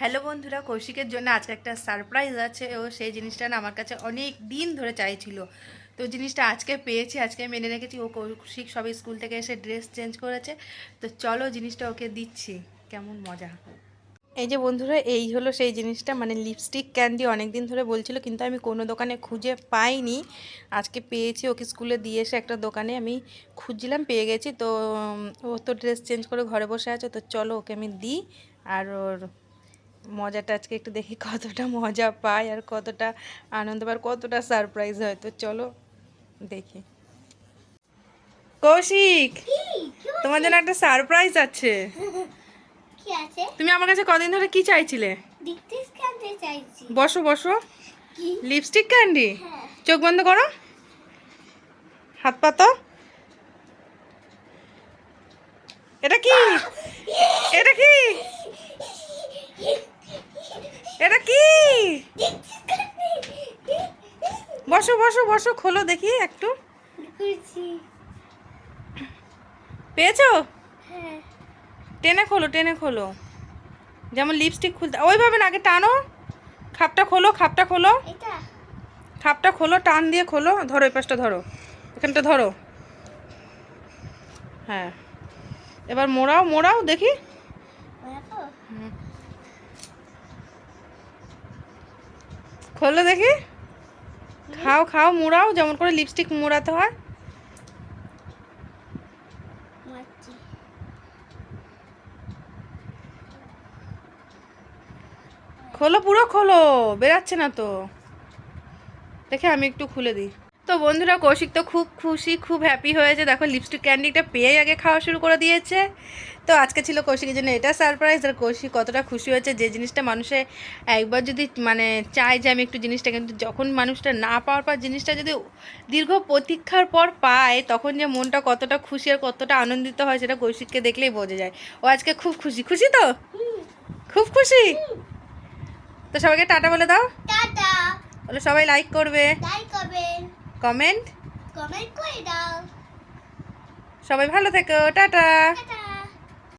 Hello বন্ধুরা, কৌশিকের জন্য আজকে একটা সারপ্রাইজ আছে ও সেই জিনিসটা না আমার কাছে অনেক দিন ধরে চাইছিল। তো জিনিসটা আজকে পেয়েছি, আজকে মেনে রেখেছি। ও কৌশিক সবে স্কুল থেকে এসে ড্রেস চেঞ্জ করেছে। তো চলো জিনিসটা ওকে দিচ্ছি, কেমন মজা। এই যে বন্ধুরা, এই হলো সেই জিনিসটা মানে লিপস্টিক ক্যান্ডি অনেক দিন ধরে বলছিল, কিন্তু আমি কোনো দোকানে খুঁজে পাইনি। আজকে পেয়েছি, ওকে স্কুলে দিয়ে এসে একটা দোকানে আমি খুঁজছিলাম, পেয়ে গেছি। তো ও তো ড্রেস চেঞ্জ করে ঘরে বসে আছে, তো চলো ওকে আমি দিই। আর ওর মজাটা আজকে একটু দেখি কতটা মজা পায় আর কতটা আনন্দ পায় কতটা সারপ্রাইজ হয়। তো চলো দেখি। কৌশিক তোমার জন্য একটা সারপ্রাইজ আছে। তুমি আমার কাছে কদিন ধরে কি চাইছিলে? বসো বসো। লিপস্টিক ক্যান্ডি চোখ বন্ধ করো। হাত পাতো এটা কি? এটা কি এটা কি বসো বসো বসো খোলো দেখি একটু। পেয়েছ? হ্যাঁ। টেনে খোলো টেনে খোলো। যেমন লিপস্টিক খুলতে ওইভাবে না আগে টানো। খাপটা খোলো খাপটা খোলো। খাপটা খোলো টান দিয়ে খোলো। ধরো এই পাশটা ধরো। এখানটা ধরো। হ্যাঁ। এবার মোড়াও মোড়াও দেখি। দেখো খোলো দেখি। খাও খাও মোড়াও যেমন করে লিপস্টিক মোড়াতে হয়। খোলো পুরো খোলো বেরাচ্ছে না তো। দেখে আমি একটু খুলে দিই। তো বন্ধুরা কৌশিক তো খুব খুশি খুব হ্যাপি হয়েছে। দেখো লিপস্টিক ক্যান্ডিটা পেয়েই আগে খাওয়া শুরু করে দিয়েছে। তো আজকে ছিল কৌশিকের জন্য এটা সারপ্রাইজ আর কৌশিক কতটা খুশি হয়েছে যে জিনিসটা মানুষে একবার যদি মানে চায় যে আমি একটু জিনিসটা কিন্তু যখন মানুষটা না পাওয়ার পর জিনিসটা যদি দীর্ঘ প্রতীক্ষার পর পায় তখন যে মনটা কতটা খুশি আর কতটা আনন্দিত হয় সেটা কৌশিককে দেখলেই বোঝা যায়। ও আজকে খুব খুশি। খুশি তো? খুব খুশি? তো সবাইকে টাটা বলে দাও। টাটা। বলে সবাই লাইক করবে। লাইক কমেন্ট কমেন্ট করে দাও। সবাই ভালো থেকো। টাটা।